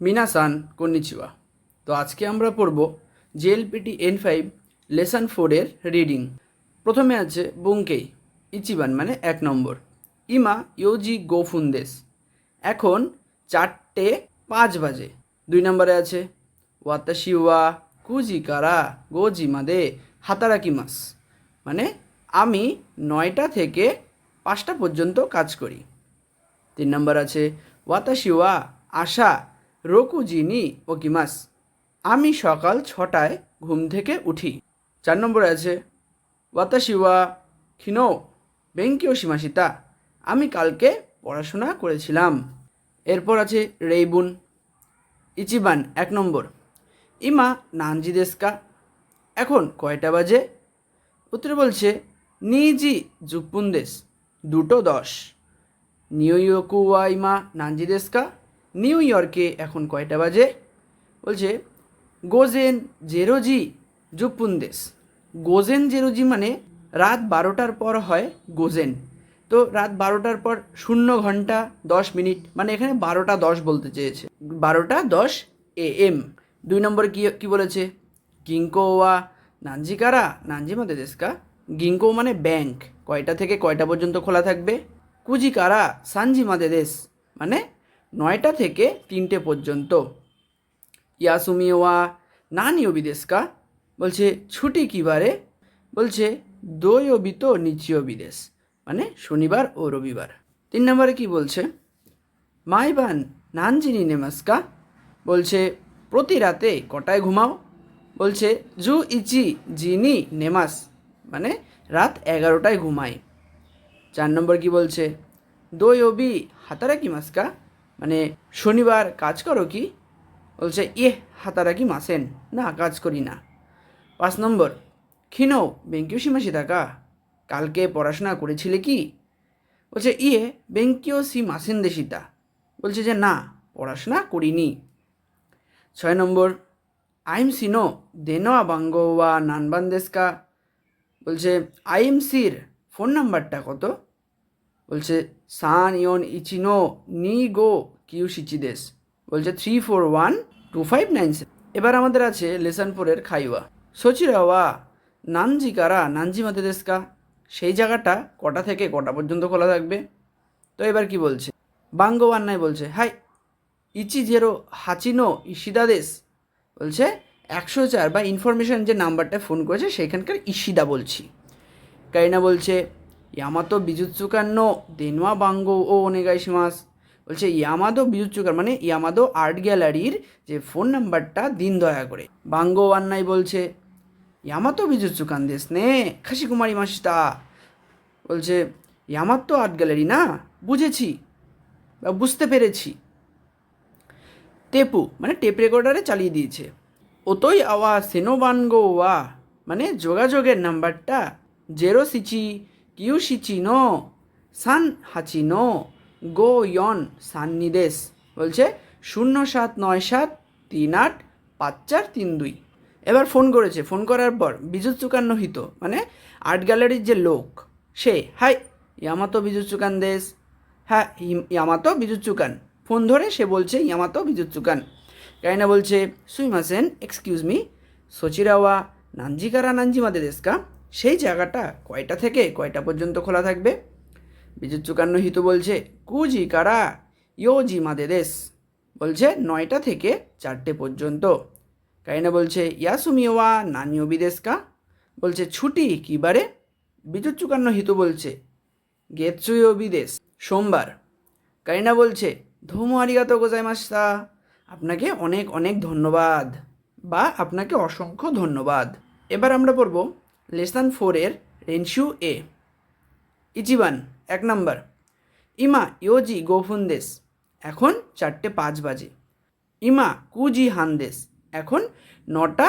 মিনাসান konnichiwa তো আজকে আমরা পড়ব জেএলপিটি এন ফাইভ লেসন ফোরের রিডিং প্রথমে আছে বুঙ্কেই ইচিবান মানে এক নম্বর। ইমা ইয়োজি গোফুন্দেস এখন চারটে পাঁচ বাজে। দুই নম্বরে আছে ওয়াতাশিওয়া কুজি কারা গোজি মাদে হাতারাকি মাস মানে আমি নয়টা থেকে পাঁচটা পর্যন্ত কাজ করি। তিন নম্বর আছে ওয়াতাশিওয়া আশা রোকুজিনি ওকিমাস আমি সকাল ছটায় ঘুম থেকে উঠি। চার নম্বরে আছে, ওয়াতাশিওয়া খিনো, বেঙ্কিও সীমাসিতা, আমি কালকে পড়াশোনা করেছিলাম। এরপর আছে, রেইবুন, ইচিবান, এক নম্বর, ইমা নানজি দেস্কা এখন কয়টা বাজে? উত্তরে বলছে, নিজি জুপুন্দেস দুটো দশ নিউ ইয়র্কুয়া ইমা নানজি দেস্কা নিউ ইয়র্কে এখন কয়টা বাজে? বলছে, গোজেন জেরোজি জুপুন্দেস গোজেন জেরোজি মানে রাত বারোটার পর হয় গোজেন। তো রাত বারোটার পর শূন্য ঘণ্টা দশ মিনিট মানে এখানে বারোটা দশ বলতে চেয়েছে। বারোটা দশ এ এম। দুই নম্বর কী কী বলেছে? গিঙ্কো ওয়া নানজিকারা নানজিমাতে দেশকা? গিঙ্কো মানে ব্যাংক। কয়টা থেকে কয়টা পর্যন্ত খোলা থাকবে? কুজিকারা? সানজিমাদে দেশ। মানে নয়টা থেকে তিনটে পর্যন্ত। ইয়াসুমিওয়া নানি বিদেশকা বলছে, ছুটি কী বারে? বলছে দই অবিত নিচিও বিদেশ। মানে শনিবার ও রবিবার। তিন নম্বরে কি বলছে? মাইবান নানজিনি নেমাস্কা বলছে, প্রতি রাতে কটায় ঘুমাও? বলছে, জু ইচি জিনি নেমাস মানে রাত এগারোটায় ঘুমাই। চার নম্বর কি বলছে? দই অবি হাতারা কি মাস্কা? মানে শনিবার কাজ করো কি? বলছে ইয়ে হাতারা কি মাসেন। না, কাজ করি না। পাঁচ নম্বর, খিনো, বেঙ্কিও সীমাসি থাকা। কালকে পড়াশোনা করেছিলে কি? বলছে ইয়ে বেঙ্কিও সি মাসেন দেশিতা বলছে যে, না, পড়াশোনা করিনি। ছয় নম্বর, আইম সিনো দেনোয়া বাঙ্গো ওয়া নানবান্দেস্কা বলছে আইএমসির ফোন নাম্বারটা কত? বলছে, সান ইয়ন ইচিনো নি গো কিউ সিচিদেস বলছে, three four one two five nine এবার আমাদের আছে লেসন ফোরের খাইওয়া। সচিরাওয়া নানজিকারা নানজি মাতেদেস্কা সেই জায়গাটা কটা থেকে কটা পর্যন্ত খোলা থাকবে? তো এবার কি বলছে? বাঙ্গো আন্নায় বলছে, হাই, ইচি জেরো হাচিনো ইশিদাদেশ বলছে, একশো চার বা ইনফরমেশন যে নাম্বারটা ফোন করেছে, সেখানকার ইশিদা বলছি। কারিনা বলছে ইয়ামাতো বিজুৎসুকার নো দেনওয়া বাঙ্গো ও ওনেগাইশিমাস। বলছে, ইয়ামাদো বিজুৎসুকার মানে ইয়ামাদো আর্ট গ্যালারির যে ফোন নাম্বারটা দিন দয়া করে। বাঙ্গো আন্নাই বলছে, ইয়ামাতো বিজুৎসুকান দেশ নে খাসি কুমারী মাসিতা। বলছে, ইয়ামাতো আর্ট গ্যালারি না, বুঝেছি বা বুঝতে পেরেছি। টেপু মানে টেপ রেকর্ডারে চালিয়ে দিয়েছে। ওতই আওয়া সেনোবানগো ওয়া মানে যোগাযোগের নাম্বারটা, জেরো সিচি কিউ সিচি নো সান হাচি নো গো ইয়ন সান্নিদেশ। বলছে শূন্য সাত নয় সাত তিন আট পাঁচ চার তিন দুই। এবার ফোন করেছে, ফোন করার পর বিদ্যুৎ চুকান্ন হিত মানে আর্ট গ্যালারির যে লোক, সে, হাই, ইয়ামাতো বিদ্যুৎ চুকান দেশ। হ্যাঁ ইয়ামাতো বিদ্যুৎ চুকান ফোন ধরে সে বলছে, ইয়ামাতো বিদ্যুৎ চুকান কাইনা বলছে, সুইমাসেন, এক্সকিউজ মি, সচিরাওয়া, নানজিকারা নানজিমাদে দেশকা সেই জায়গাটা কয়টা থেকে কয়টা পর্যন্ত খোলা থাকবে? বিদ্যুৎ চুকান্ন হিত বলছে, কুজি কারা? ইয়োজি মাদে দেশ। বলছে, নয়টা থেকে চারটে পর্যন্ত। কাইনা বলছে ইয়াসুমিওয়া নানিও বিদেশকা বলছে, ছুটি কী বারে? বিদ্যুৎ চুকান্ন হিতু বলছে গেতসুইও বিদেশ, সোমবার। কারিনা বলছে, ধুমো আরিগাতো গোজাইমাস্তা। আপনাকে অনেক অনেক ধন্যবাদ, বা আপনাকে অসংখ্য ধন্যবাদ। এবার আমরা পড়ব লেসন ফোরের রেনশু এ ইচিবান এক নম্বর ইমা ইয়োজি গোফুন্দেশ এখন চারটে পাঁচ বাজে। ইমা কুজি হানদেশ এখন নটা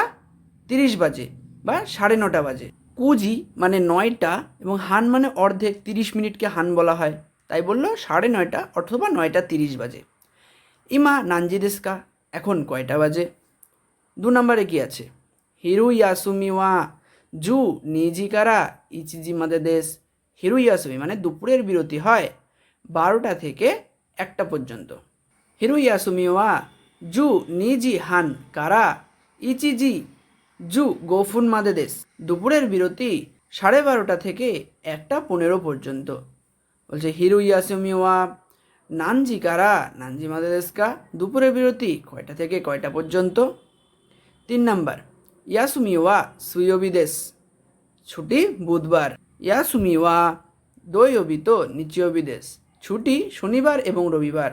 তিরিশ বাজে বা সাড়ে নটা বাজে। কুজি মানে নয়টা এবং হান মানে অর্ধেক, তিরিশ মিনিটকে হান বলা হয়। তাই বলল সাড়ে নয়টা অথবা নয়টা তিরিশ বাজে। ইমা নানজিদেস্কা এখন কয়টা বাজে? দু নম্বরে কি আছে? হিরু ইয়াসুমিওয়া জু নিজিকারা ইচিজি মাদে দেশ। হিরু ইয়াসুমি মানে দুপুরের বিরতি হয় বারোটা থেকে একটা পর্যন্ত। হিরু ওয়া, জু নিজি হান কারা? ইচিজি, জু গোফুন মাদেদেস দুপুরের বিরতি সাড়ে বারোটা থেকে একটা পনেরো পর্যন্ত। বলছে হিরু ওয়া, নানজি কারা? নানজি মাদেদেসকা দুপুরের বিরতি কয়টা থেকে কয়টা পর্যন্ত? তিন নাম্বার ইয়াসুমিওয়া সুয়োবিদেশ ছুটি বুধবার ইয়াসুমিওয়া দৈয়বিত নিচিয়বিদেশ ছুটি শনিবার এবং রবিবার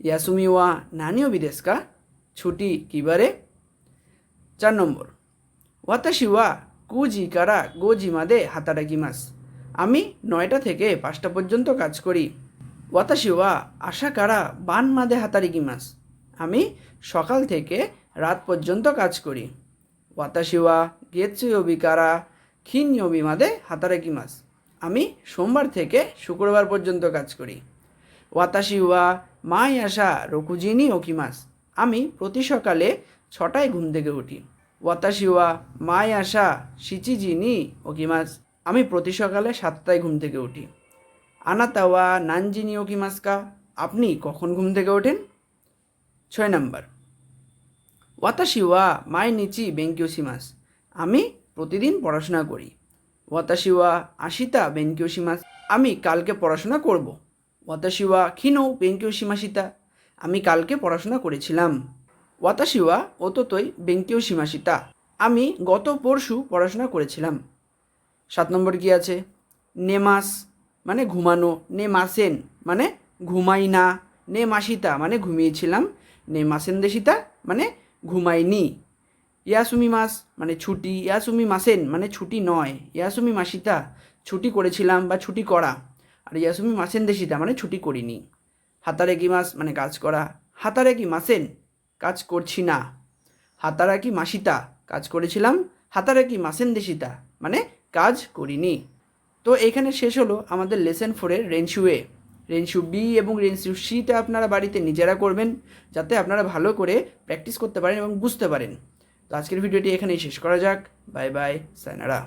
ইয়াসুমিওয়া নানিও বিদেশকা ছুটি কিবারে চার নম্বর ওয়াতাশিওয়া কুজি কারা গোজি মাদে হাতারাকি মাস আমি নয়টা থেকে পাঁচটা পর্যন্ত কাজ করি ওয়াতাশিওয়া আশা কারা বান মাদে হাতারিকি মাস আমি সকাল থেকে রাত পর্যন্ত কাজ করি ওয়াতাশিওয়া গেতসুয়বি কারা খিন ইয়বি মাদে হাতারাকি মাস আমি সোমবার থেকে শুক্রবার পর্যন্ত কাজ করি। ওয়াতাশি ওয়া মাই আসা রকুজিনি ওকিমাস আমি প্রতি সকালে ছটায় ঘুম থেকে উঠি। ওয়াতাশি ওয়া মাই আসা সিচিজিনি ওকিমাস আমি প্রতি সকালে সাতটায় ঘুম থেকে উঠি। আনাতাওয়া, নানজিনি ওকিমাসকা আপনি কখন ঘুম থেকে ওঠেন? ছয় নাম্বার। ওয়াতাশি ওয়া মাই নিচি বেঙ্কিওসিমাস। আমি প্রতিদিন পড়াশোনা করি। ওয়াতাশি ওয়া আশিতা বেঙ্কিওসিমাস। আমি কালকে পড়াশোনা করব। ওয়াতাশিওয়া খিনো বেঙ্কিওসিমাসিতা। আমি কালকে পড়াশোনা করেছিলাম। ওয়াতাশিওয়া অততই বেঙ্কিওসিমাসিতা। আমি গত পরশু পড়াশোনা করেছিলাম। সাত নম্বর কি আছে? নেমাস মানে ঘুমানো। নে মাসেন মানে ঘুমাই না। নে মাসিতা মানে ঘুমিয়েছিলাম। নে মাসেন দেশিতা মানে ঘুমাইনি ইয়াসুমি মাস মানে ছুটি, ইয়াসুমি মাসেন মানে ছুটি নয়। ইয়াসুমি মাসিতা, ছুটি করেছিলাম বা ছুটি করা। আর ইয়াসুমি মাসেন দেশিতা মানে ছুটি করিনি। হাতারে কি মাস মানে কাজ করা। হাতারে কি মাসেন কাজ করছি না। হাতারা কি মাসিতা, কাজ করেছিলাম। হাতারা কি মাসেন দেশিতা মানে কাজ করিনি। তো এখানে শেষ হলো আমাদের লেসন ফোরের এ রেনশু বি এবং রেনশু সিটা আপনারা বাড়িতে নিজেরা করবেন, যাতে আপনারা ভালো করে প্র্যাকটিস করতে পারেন এবং বুঝতে পারেন। তো আজকের ভিডিওটি এখানেই শেষ করা যাক। Bye bye সাইনারা